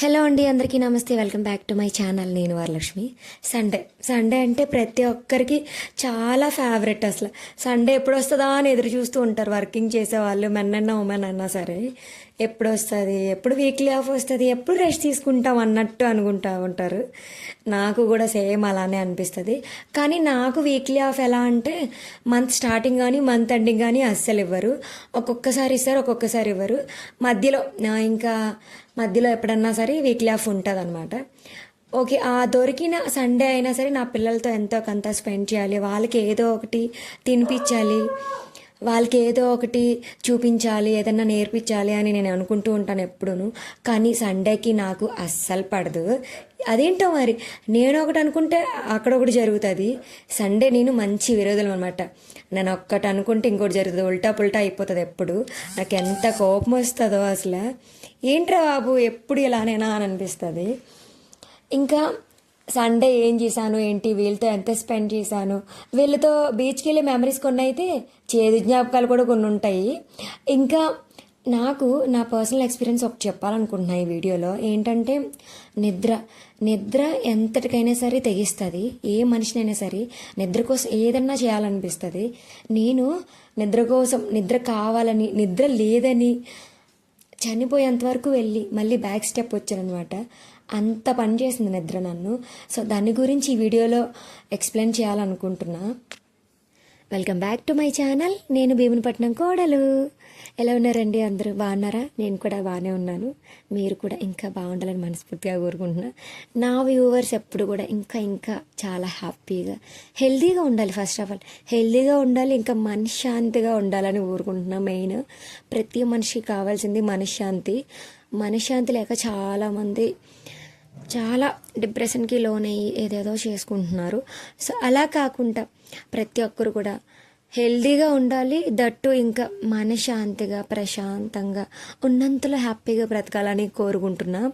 Hello అండి అందరికీ నమస్తే. Welcome back to my channel నేను వరలక్ష్మి. సండే సండే అంటే ప్రతి ఒక్కరికి చాలా ఫేవరెట్ అసలు. సండే ఎప్పుడు వస్తుందా అని ఎదురు చూస్తూ ఉంటారు. వర్కింగ్ చేసే వాళ్ళు మెన్ ఉమెన్ అన్నా సరే. ఎప్పుడు వస్తుంది ఎప్పుడు వీక్లీ ఆఫ్ వస్తుంది? ఎప్పుడు రెస్ట్ తీసుకుంటాం అన్నట్టు అనుకుంటా ఉంటారు. నాకు కూడా సేమ్ అలానే అనిపిస్తుంది. కానీ నాకు వీక్లీ ఆఫ్ ఎలా అంటే మంత్ స్టార్టింగ్ కానీ మంత్ ఎండింగ్ కానీ అస్సలు ఇవ్వరు. ఒక్కొక్కసారి ఇస్తారు ఒక్కొక్కసారి ఇవ్వరు. మధ్యలో ఇంకా మధ్యలో ఎప్పుడన్నా సరే వీక్లీ ఆఫ్ ఉంటుంది అనమాట ఓకే ఆ దొరికిన సండే అయినా సరే నా పిల్లలతో ఎంతో కొంత స్పెండ్ చేయాలి. వాళ్ళకి ఏదో ఒకటి తినిపించాలి. వాళ్ళకి ఏదో ఒకటి చూపించాలి ఏదన్నా నేర్పించాలి అని నేను అనుకుంటూ ఉంటాను ఎప్పుడూను. కానీ సండేకి నాకు అస్సలు పడదు. అదేంటో మరి? నేను ఒకటి అనుకుంటే అక్కడ ఒకటి జరుగుతుంది. సండే నేను మంచి విరోధులం అనమాట నేను ఒక్కటి అనుకుంటే ఇంకోటి జరుగుతుంది. ఉల్టా పుల్టా అయిపోతుంది ఎప్పుడు. నాకు ఎంత కోపం వస్తుందో అసలు. ఏంట్రా బాబు ఎప్పుడు ఇలానేనా అని అనిపిస్తుంది. ఇంకా సండే ఏం చేశాను ఏంటి వీళ్ళతో ఎంత స్పెండ్ చేశాను? వీళ్ళతో బీచ్కి వెళ్ళే మెమరీస్ కొన్ని అయితే చేదు జ్ఞాపకాలు కూడా కొన్ని ఉంటాయి. ఇంకా నాకు నా పర్సనల్ ఎక్స్పీరియన్స్ ఒకటి చెప్పాలనుకుంటున్నా ఈ వీడియోలో. ఏంటంటే నిద్ర నిద్ర ఎంతటికైనా సరే తెగిస్తుంది. ఏ మనిషినైనా సరే నిద్ర కోసం ఏదన్నా చేయాలనిపిస్తుంది. నేను నిద్ర కోసం నిద్ర కావాలని నిద్ర లేదని చనిపోయేంత వరకు వెళ్ళి మళ్ళీ బ్యాక్ స్టెప్ వచ్చానమాట అంత పని చేసింది నిద్ర నన్ను. సో దాని గురించి ఈ వీడియోలో ఎక్స్ప్లెయిన్ చేయాలనుకుంటున్నా. Welcome back to my channel. నేను భీమునిపట్నం కోడలు. ఎలా ఉన్నారండి అందరూ? బాగున్నారా? నేను కూడా బాగానే ఉన్నాను. మీరు కూడా ఇంకా బాగుండాలని మనస్ఫూర్తిగా కోరుకుంటున్నా. నా వ్యూవర్స్ ఎప్పుడు కూడా ఇంకా ఇంకా చాలా హ్యాపీగా హెల్తీగా ఉండాలి ఫస్ట్ ఆఫ్ ఆల్. హెల్తీగా ఉండాలి ఇంకా మనశ్శాంతిగా ఉండాలని కోరుకుంటున్నా మెయిన్. ప్రతి మనిషికి కావాల్సింది మనశ్శాంతి. మనశ్శాంతి లేక చాలామంది చాలా డిప్రెషన్కి లోనయ్యి ఏదేదో చేసుకుంటున్నారు. సో అలా కాకుండా ప్రతి ఒక్కరు కూడా హెల్దీగా ఉండాలి దట్టు ఇంకా మనశాంతిగా ప్రశాంతంగా ఉన్నంతలో హ్యాపీగా బ్రతకాలని కోరుకుంటున్నా.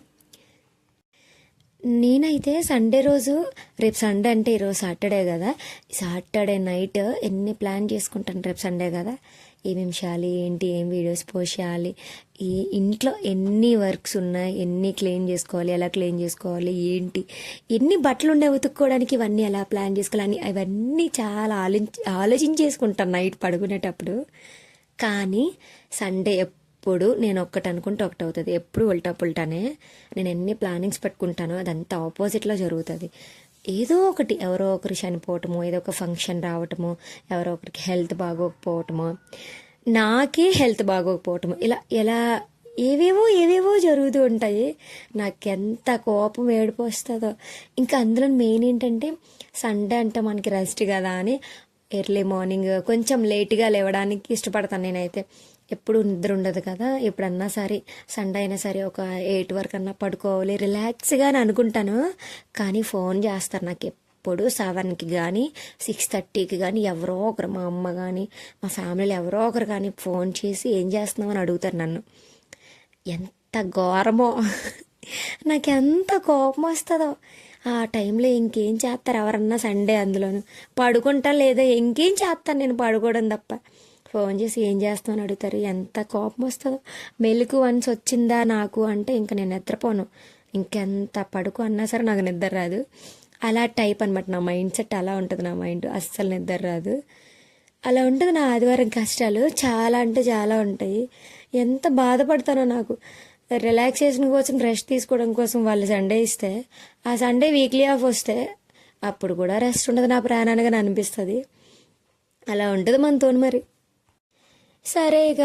నేనైతే సండే రోజు రేపు సండే అంటే ఈరోజు సాటర్డే కదా. సాటర్డే నైట్ ఎన్ని ప్లాన్ చేసుకుంటాను రేపు సండే కదా. ఏమేమి చేయాలి ఏంటి ఏం వీడియోస్ పోస్ట్ చేయాలి ఈ ఇంట్లో ఎన్ని వర్క్స్ ఉన్నాయి ఎన్ని క్లీన్ చేసుకోవాలి ఎలా క్లీన్ చేసుకోవాలి ఏంటి ఎన్ని బట్టలు ఉన్నాయి ఉతుక్కోవడానికి ఇవన్నీ ఎలా ప్లాన్ చేసుకోవాలని అవన్నీ చాలా ఆలోచి ఆలోచించేసుకుంటాను నైట్ పడుకునేటప్పుడు. కానీ సండే ఎప్పుడు నేను ఒక్కటి అనుకుంటే ఒకటి అవుతుంది. ఎప్పుడు ఉల్టా పుల్టానే నేను ఎన్ని ప్లానింగ్స్ పెట్టుకుంటానో అదంతా ఆపోజిట్లో జరుగుతుంది. ఏదో ఒకటి ఎవరో ఒకరు చనిపోవటము ఏదో ఒక ఫంక్షన్ రావటము ఎవరో ఒకరికి హెల్త్ బాగోకపోవటము నాకే హెల్త్ బాగోకపోవటము ఇలా ఎలా ఏవేవో ఏవేవో జరుగుతూ ఉంటాయి. నాకెంత కోపం ఏడుపు వస్తుందో ఇంకా అందులో మెయిన్ ఏంటంటే సండే అంటే మనకి రెస్ట్ కదా అని ఎర్లీ మార్నింగ్ కొంచెం లేట్గా లేవడానికి ఇష్టపడతాను నేనైతే. ఎప్పుడు నిద్ర ఉండదు కదా. ఎప్పుడన్నా సరే సండే అయినా సరే ఒక ఎయిట్ వరకు అన్నా పడుకోవాలి రిలాక్స్గా అని అనుకుంటాను. కానీ ఫోన్ చేస్తారు నాకు ఎప్పుడు. సెవెన్కి కానీ సిక్స్ థర్టీకి కానీ ఎవరో ఒకరు మా అమ్మ కానీ మా ఫ్యామిలీలో ఎవరో ఒకరు కానీ ఫోన్ చేసి ఏం చేస్తున్నావు అని అడుగుతారు నన్ను. ఎంత ఘోరమో. నాకు ఎంత కోపం వస్తుందో. ఆ టైంలో ఇంకేం చేస్తారు ఎవరన్నా సండే అందులోను. పడుకుంటా లేదా ఇంకేం చేస్తాను నేను పడుకోవడం తప్ప. ఫోన్ చేసి ఏం చేస్తామని అడుగుతారు. ఎంత కోపం వస్తుందో. మెలకు వన్స్ వచ్చిందా నాకు అంటే ఇంకా నేను నిద్రపోను. ఇంకెంత పడుకు అన్నా సరే నాకు నిద్ర రాదు. అలా టైప్ అనమాట నా మైండ్ సెట్ అలా ఉంటుంది. నా మైండ్ అస్సలు నిద్ర రాదు. అలా ఉంటుంది నా ఆదివారం కష్టాలు. చాలా అంటే చాలా ఉంటాయి. ఎంత బాధపడతానో నాకు. రిలాక్సేషన్ కోసం రెస్ట్ తీసుకోవడం కోసం వాళ్ళు సండే ఇస్తే ఆ సండే వీక్లీ ఆఫ్ వస్తే అప్పుడు కూడా రెస్ట్ ఉండదు. నా ప్రాణానికి అనిపిస్తుంది. అలా ఉంటుంది మనతో మరి. సరే ఇక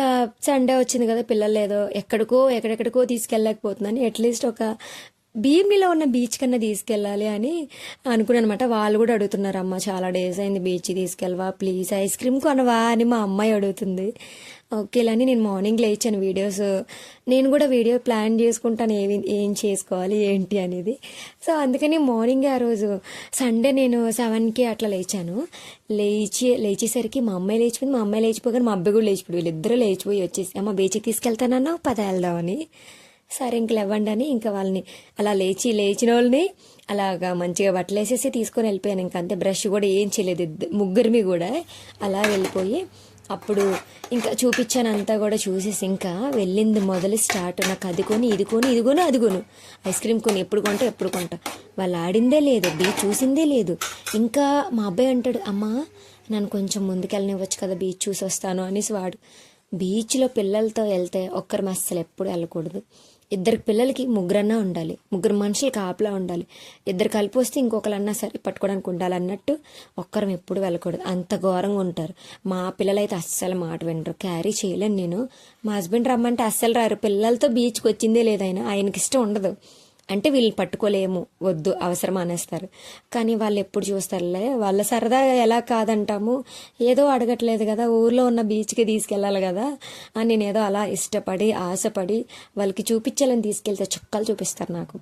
సండే వచ్చింది కదా పిల్లలు ఏదో ఎక్కడికో ఎక్కడెక్కడికో తీసుకెళ్ళలేకపోతున్నాను. అట్లీస్ట్ ఒక భీమిలో ఉన్న బీచ్ కన్నా తీసుకెళ్ళాలి అని అనుకున్నాను అనమాట వాళ్ళు కూడా అడుగుతున్నారు అమ్మ చాలా డేస్ అయింది బీచ్ తీసుకెళ్ళవా? ప్లీజ్ ఐస్ క్రీమ్ కొనవా? అని మా అమ్మాయి అడుగుతుంది. ఓకేలని నేను మార్నింగ్ లేచాను వీడియోస్ నేను కూడా వీడియో ప్లాన్ చేసుకుంటాను ఏవి ఏం చేసుకోవాలి ఏంటి అనేది. సో అందుకని మార్నింగ్ ఆ రోజు సండే నేను సెవెన్కి అట్లా లేచాను. లేచి లేచేసరికి మా అమ్మాయి లేచిపోయింది. మా అమ్మాయి లేచిపోగానే మా అబ్బాయి కూడా లేచిపోయి వీళ్ళిద్దరూ లేచిపోయి వచ్చేసి అమ్మ బీచ్కి తీసుకెళ్తానన్నా పద వెళ్దామని సరే ఇంక లేవండి అని ఇంకా వాళ్ళని అలా లేచి లేచిన వాళ్ళని అలాగా మంచిగా బట్టలు వేసేసి తీసుకొని వెళ్ళిపోయాను. ఇంకా అంతే బ్రష్ కూడా ఏం చేయలేదు. ముగ్గురిమి కూడా అలా వెళ్ళిపోయి అప్పుడు ఇంకా చూపించాను అంతా కూడా చూసేసి ఇంకా వెళ్ళింది మొదలు స్టార్ట్. నాకు అది కొని ఇది కొని ఇది కొని అది కొను. ఐస్ క్రీమ్ కొని ఎప్పుడు కొంటా ఎప్పుడు కొంటా. వాళ్ళు ఆడిందే లేదు బీచ్ చూసిందే లేదు. ఇంకా మా అబ్బాయి అంటాడు అమ్మా నన్ను కొంచెం ముందుకెళ్ళనివ్వచ్చు కదా బీచ్ చూసి వస్తాను అనేసి వాడు బీచ్లో పిల్లలతో వెళ్తే ఒక్కరు అస్సలు ఎప్పుడు వెళ్ళకూడదు. ఇద్దరు పిల్లలకి ముగ్గురన్నా ఉండాలి. ముగ్గురు మనుషులు కాపలా ఉండాలి. ఇద్దరు కలిపి వస్తే ఇంకొకరన్నా సరే పట్టుకోవడానికి ఉండాలి అన్నట్టు ఒక్కరం ఎప్పుడు వెళ్ళకూడదు. అంత ఘోరంగా ఉంటారు. మా పిల్లలైతే అస్సలు మాట వినరు. క్యారీ చేయలేను నేను. మా హస్బెండ్ రమ్మంటే అస్సలు రారు. పిల్లలతో బీచ్కి వచ్చిందే లేదైనా. ఆయనకి ఇష్టం ఉండదు. అంటే వీళ్ళని పట్టుకోలేము వద్దు అవసరం అనేస్తారు. కానీ వాళ్ళు ఎప్పుడు చూస్తారులే? వాళ్ళ సరదా ఎలా కాదంటాము? ఏదో అడగట్లేదు కదా ఊర్లో ఉన్న బీచ్కి తీసుకెళ్ళాలి కదా అని నేను ఏదో అలా ఇష్టపడి ఆశపడి వాళ్ళకి చూపించాలని తీసుకెళ్తే చుక్కలు చూపిస్తారు నాకు.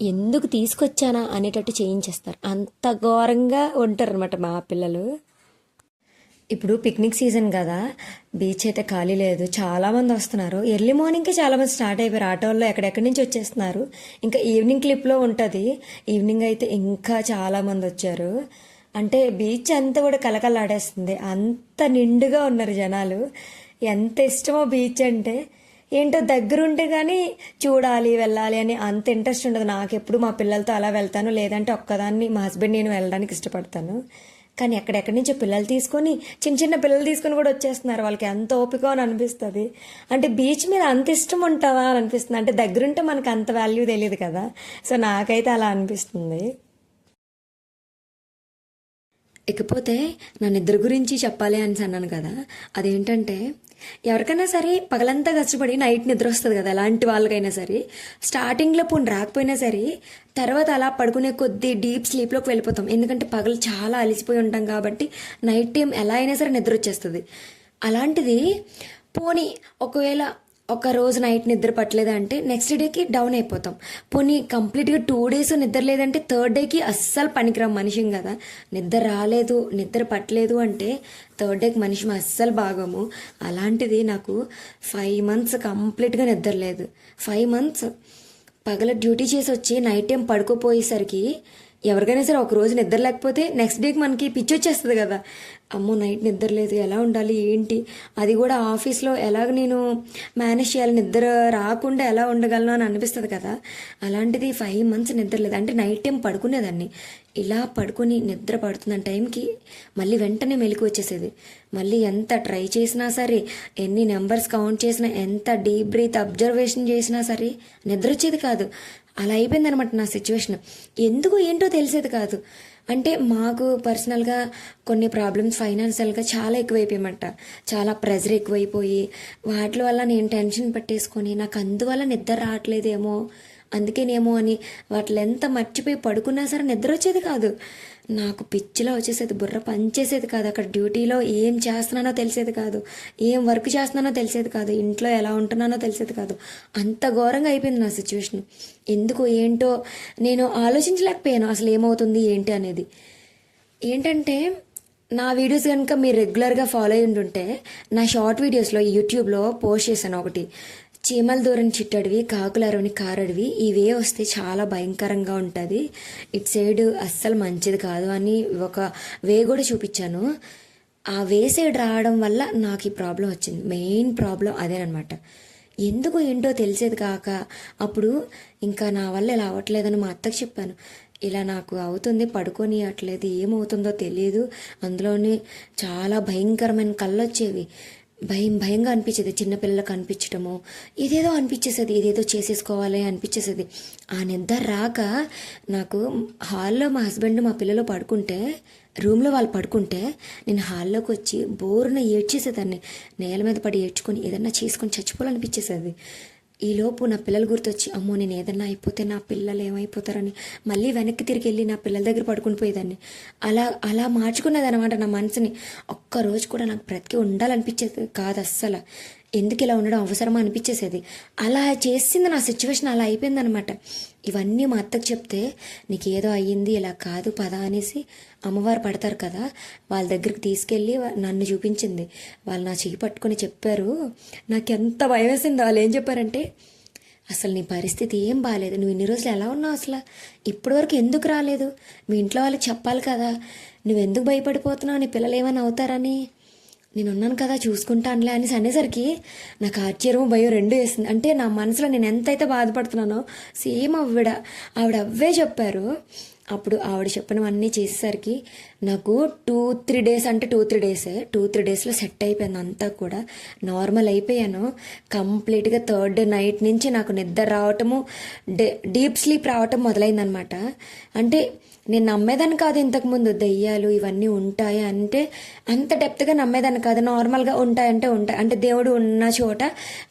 ఎందుకు తీసుకొచ్చానా అనేటట్టు చేయించేస్తారు. అంత ఘోరంగా ఉంటారు అనమాట మా పిల్లలు. ఇప్పుడు పిక్నిక్ సీజన్ కదా బీచ్ అయితే ఖాళీ లేదు చాలామంది వస్తున్నారు. ఎర్లీ మార్నింగ్కి చాలామంది స్టార్ట్ అయిపోయారు. ఆటోల్లో ఎక్కడెక్కడి నుంచి వచ్చేస్తున్నారు? ఇంకా ఈవినింగ్ క్లిప్లో ఉంటుంది. ఈవినింగ్ అయితే ఇంకా చాలామంది వచ్చారు. అంటే బీచ్ అంతా కూడా కలకలాడేస్తుంది అంత నిండుగా ఉన్నారు జనాలు. ఎంత ఇష్టమో బీచ్ అంటే ఏంటో దగ్గరుంటే కానీ చూడాలి వెళ్ళాలి అని అంత ఇంట్రెస్ట్ ఉండదు. నాకు ఎప్పుడు మా పిల్లలతో అలా వెళ్తాను లేదంటే ఒక్కదాన్ని మా హస్బెండ్ నేను వెళ్ళడానికి ఇష్టపడతాను. కానీ ఎక్కడెక్కడి నుంచో పిల్లలు తీసుకొని చిన్న చిన్న పిల్లలు తీసుకొని కూడా వచ్చేస్తున్నారు. వాళ్ళకి ఎంత ఓపిక అని అనిపిస్తుంది. అంటే బీచ్ మీద అంత ఇష్టం ఉంటుందా అని అనిపిస్తుంది. అంటే దగ్గరుంటే మనకు అంత వాల్యూ తెలియదు కదా. సో నాకైతే అలా అనిపిస్తుంది. ఇకపోతే నా నిద్ర గురించి చెప్పాలి అని అన్నాను కదా. అదేంటంటే ఎవరికైనా సరే పగలంతా కష్టపడి నైట్ నిద్ర వస్తుంది కదా అలాంటి వాళ్ళకైనా సరే. స్టార్టింగ్లో పోనీ రాకపోయినా సరే తర్వాత అలా పడుకునే కొద్దీ డీప్ స్లీప్లోకి వెళ్ళిపోతాం. ఎందుకంటే పగలు చాలా అలిసిపోయి ఉంటాం కాబట్టి నైట్ టైం ఎలా అయినా సరే నిద్ర వచ్చేస్తుంది. అలాంటిది పోనీ ఒకవేళ ఒక రోజు నైట్ నిద్ర పట్టలేదు అంటే నెక్స్ట్ డేకి డౌన్ అయిపోతాం. పోనీ కంప్లీట్గా టూ డేస్ నిద్ర లేదంటే థర్డ్ డేకి అస్సలు పనికిరాం మనిషిం కదా. నిద్ర రాలేదు నిద్ర పట్టలేదు అంటే థర్డ్ డేకి మనిషి అస్సలు బాగము. అలాంటిది నాకు ఫైవ్ మంత్స్ కంప్లీట్గా నిద్ర లేదు. ఫైవ్ మంత్స్ పగల డ్యూటీ చేసి వచ్చి నైట్ టైం పడుకోపోయేసరికి ఎవరికైనా సరే ఒక రోజు నిద్ర లేకపోతే నెక్స్ట్ డేకి మనకి పిచ్చి వచ్చేస్తుంది కదా. అమ్మో నైట్ నిద్ర లేదు ఎలా ఉండాలి ఏంటి? అది కూడా ఆఫీస్లో ఎలాగ నేను మేనేజ్ చేయాలి నిద్ర రాకుండా ఎలా ఉండగలను అని అనిపిస్తుంది కదా. అలాంటిది ఫైవ్ మంత్స్ నిద్ర లేదు. అంటే నైట్ టైం పడుకునేదాన్ని. ఇలా పడుకొని నిద్ర పడుతున్న టైంకి మళ్ళీ వెంటనే మెలకు వచ్చేసేది. మళ్ళీ ఎంత ట్రై చేసినా సరే ఎన్ని నెంబర్స్ కౌంట్ చేసినా ఎంత డీప్ బ్రీత్ అబ్జర్వేషన్ చేసినా సరే నిద్ర వచ్చేది కాదు. అలా అయిపోయింది అనమాట నా సిచ్యువేషన్ ఎందుకు ఏంటో తెలిసేది కాదు. అంటే మాకు పర్సనల్గా కొన్ని ప్రాబ్లమ్స్ ఫైనాన్షియల్గా చాలా ఎక్కువైపోయామంట చాలా ప్రెజర్ ఎక్కువైపోయి వాటి వల్ల నేను టెన్షన్ పట్టేసుకొని నాకు అందువల్ల నిద్ర రావట్లేదేమో అందుకేనేమో అని వాటిలో ఎంత మర్చిపోయి పడుకున్నా సరే నిద్ర వచ్చేది కాదు. నాకు పిచ్చిలో వచ్చేసేది బుర్ర పనిచేసేది కాదు. అక్కడ డ్యూటీలో ఏం చేస్తున్నానో తెలిసేది కాదు. ఏం వర్క్ చేస్తున్నానో తెలిసేది కాదు. ఇంట్లో ఎలా ఉంటున్నానో తెలిసేది కాదు. అంత ఘోరంగా అయిపోయింది నా సిచ్యువేషన్. ఎందుకు ఏంటో నేను ఆలోచించలేకపోయాను. అసలు ఏమవుతుంది ఏంటి అనేది. ఏంటంటే నా వీడియోస్ కనుక మీరు రెగ్యులర్గా ఫాలో అయ్యి ఉంటుంటే నా షార్ట్ వీడియోస్లో యూట్యూబ్లో పోస్ట్ చేశాను ఒకటి. చీమల దూరం చిట్టడివి కాకుల అరవని కారడివి ఇవే వస్తే చాలా భయంకరంగా ఉంటుంది. ఇటు సైడ్ అస్సలు మంచిది కాదు అని ఒక వే కూడా చూపించాను. ఆ వే సైడ్ రావడం వల్ల నాకు ఈ ప్రాబ్లం వచ్చింది. మెయిన్ ప్రాబ్లం అదేనమాట ఎందుకు ఏంటో తెలిసేది కాక అప్పుడు ఇంకా నా వల్ల ఇలా అవ్వట్లేదని మా అత్తకు చెప్పాను. ఇలా నాకు అవుతుంది పడుకొని అట్లేదు ఏమవుతుందో తెలియదు అందులోనే చాలా భయంకరమైన కళ్ళు వచ్చేవి భయం భయంగా అనిపించేది. చిన్నపిల్లలకు అనిపించటము. ఇదేదో అనిపించేసేది. ఇదేదో చేసేసుకోవాలి అనిపించేసేది. ఆ నిద్ర రాక నాకు హాల్లో మా హస్బెండ్ మా పిల్లలు పడుకుంటే రూమ్లో వాళ్ళు పడుకుంటే నేను హాల్లోకి వచ్చి బోరున ఏడ్చేసేదాన్ని. నేల మీద పడి ఏడ్చుకొని ఏదన్నా చేసుకొని చచ్చిపోవాలనిపించేసేది. ఈలోపు నా పిల్లలు గుర్తొచ్చి అమ్మో నేను ఏదన్నా అయిపోతే నా పిల్లలు ఏమైపోతారని మళ్ళీ వెనక్కి తిరిగి వెళ్ళి నా పిల్లల దగ్గర పడుకుని పోయేదాన్ని. అలా అలా మార్చుకున్నది అనమాట నా మనసుని. ఒక్క రోజు కూడా నాకు బ్రతికి ఉండాలనిపించేది కాదు అస్సలు ఎందుకు ఇలా ఉండడం అవసరమా అనిపించేసేది. అలా చేసింది నా సిచ్యువేషన్ అలా అయిపోయిందనమాట. ఇవన్నీ మా అత్తకు చెప్తే నీకు ఏదో అయ్యింది ఇలా కాదు పదా అనేసి అమ్మవారు పడతారు కదా. వాళ్ళ దగ్గరికి తీసుకెళ్ళి నన్ను చూపించింది. వాళ్ళు నా చెయ్యి పట్టుకొని చెప్పారు నాకు ఎంత భయం వేసింది వాళ్ళు ఏం చెప్పారంటే అసలు నీ పరిస్థితి ఏం బాగాలేదు నువ్వు ఇన్ని రోజులు ఎలా ఉన్నావు అసలు? ఇప్పటివరకు ఎందుకు రాలేదు? మీ ఇంట్లో వాళ్ళకి చెప్పాలి కదా. నువ్వెందుకు భయపడిపోతున్నావు? నీ పిల్లలు ఏమైనా అవుతారని. నేనున్నాను కదా చూసుకుంటానులే అనేసి అనేసరికి నాకు ఆశ్చర్యం భయం రెండు వేసింది. అంటే నా మనసులో నేను ఎంతైతే బాధపడుతున్నానో సేమ్ ఆవిడ ఆవిడ అవే చెప్పారు. అప్పుడు ఆవిడ చెప్పినవన్నీ చేసేసరికి నాకు టూ త్రీ డేస్ అంటే టూ త్రీ డేసే టూ త్రీ డేస్లో సెట్ అయిపోయింది అంతా కూడా. నార్మల్ అయిపోయాను. కంప్లీట్గా థర్డ్ డే నైట్ నుంచి నాకు నిద్ర రావటము డే డీప్ స్లీప్ రావటం మొదలైందనమాట. అంటే నేను నమ్మేదాన్ని కాదు ఇంతకుముందు దెయ్యాలు ఇవన్నీ ఉంటాయి అంటే అంత డెప్త్గా నమ్మేదాన్ని కాదు. నార్మల్గా ఉంటాయంటే ఉంటాయి. అంటే దేవుడు ఉన్న చోట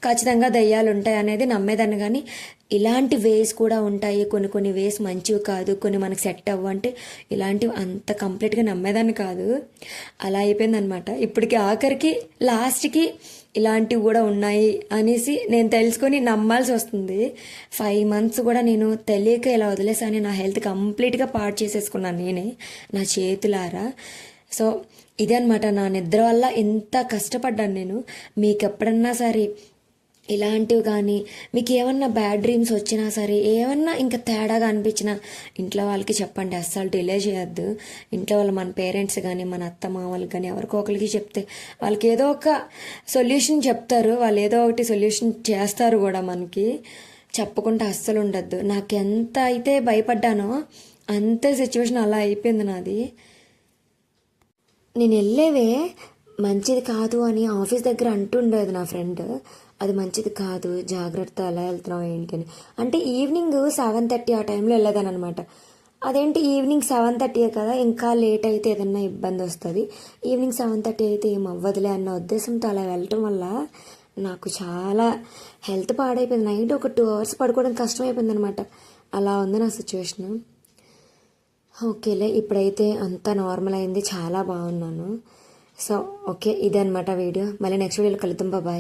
ఖచ్చితంగా దెయ్యాలు ఉంటాయి అనేది నమ్మేదాన్ని కానీ ఇలాంటి వేస్ కూడా ఉంటాయి. కొన్ని కొన్ని వేస్ మంచివి కాదు. కొన్ని మనకు సెట్ అవ్వు అంటే ఇలాంటివి అంత కంప్లీట్గా నమ్మేదాన్ని కాదు. అలా అయిపోయిందనమాట ఇప్పటికి ఆఖరికి లాస్ట్కి ఇలాంటివి కూడా ఉన్నాయి అనేసి నేను తెలుసుకొని నమ్మాల్సి వస్తుంది. ఫైవ్ మంత్స్ కూడా నేను తెలియక ఇలా వదిలేసాను నా హెల్త్ కంప్లీట్గా పాడు చేసేసుకున్నాను నేనే నా చేతులారా. సో ఇదే అనమాట నా నిద్ర వల్ల ఎంత కష్టపడ్డాను నేను. మీకు ఎప్పుడన్నా సరే ఇలాంటివి కానీ మీకు ఏమన్నా బ్యాడ్ డ్రీమ్స్ వచ్చినా సరే ఏమన్నా ఇంకా తేడాగా అనిపించినా ఇంట్లో వాళ్ళకి చెప్పండి. అస్సలు డిలే చేయొద్దు. ఇంట్లో వాళ్ళు మన పేరెంట్స్ కానీ మన అత్త మామలకు కానీ ఎవరికో ఒకరికి చెప్తే వాళ్ళకి ఏదో ఒక సొల్యూషన్ చెప్తారు. వాళ్ళు ఏదో ఒకటి సొల్యూషన్ చేస్తారు కూడా మనకి. చెప్పకుండా అస్సలు ఉండద్దు. నాకు ఎంత అయితే భయపడ్డానో అంతే సిచ్యువేషన్ అలా అయిపోయింది నాది. నేను వెళ్ళేవే మంచిది కాదు అని ఆఫీస్ దగ్గర అంటుండేది నా ఫ్రెండ్ అది మంచిది కాదు జాగ్రత్త అలా వెళ్తున్నావు ఏంటి అని. అంటే ఈవినింగ్ సెవెన్ థర్టీ ఆ టైంలో వెళ్ళేదాని అనమాట అదేంటి ఈవినింగ్ సెవెన్ థర్టీ కదా ఇంకా లేట్ అయితే ఏదన్నా ఇబ్బంది వస్తుంది. ఈవినింగ్ సెవెన్ థర్టీ అయితే ఏం అవ్వదులే అన్న ఉద్దేశంతో అలా వెళ్ళటం వల్ల నాకు చాలా హెల్త్ పాడైపోయింది. నైట్ ఒక టూ అవర్స్ పడుకోవడం కష్టమైపోయింది అనమాట అలా ఉంది నా సిచ్యువేషను ఓకేలే ఇప్పుడైతే అంతా నార్మల్ అయింది చాలా బాగున్నాను. సో ఓకే ఇదే అనమాట వీడియో. మళ్ళీ నెక్స్ట్ వీడియోలో కలుద్దాం. బాబాయ్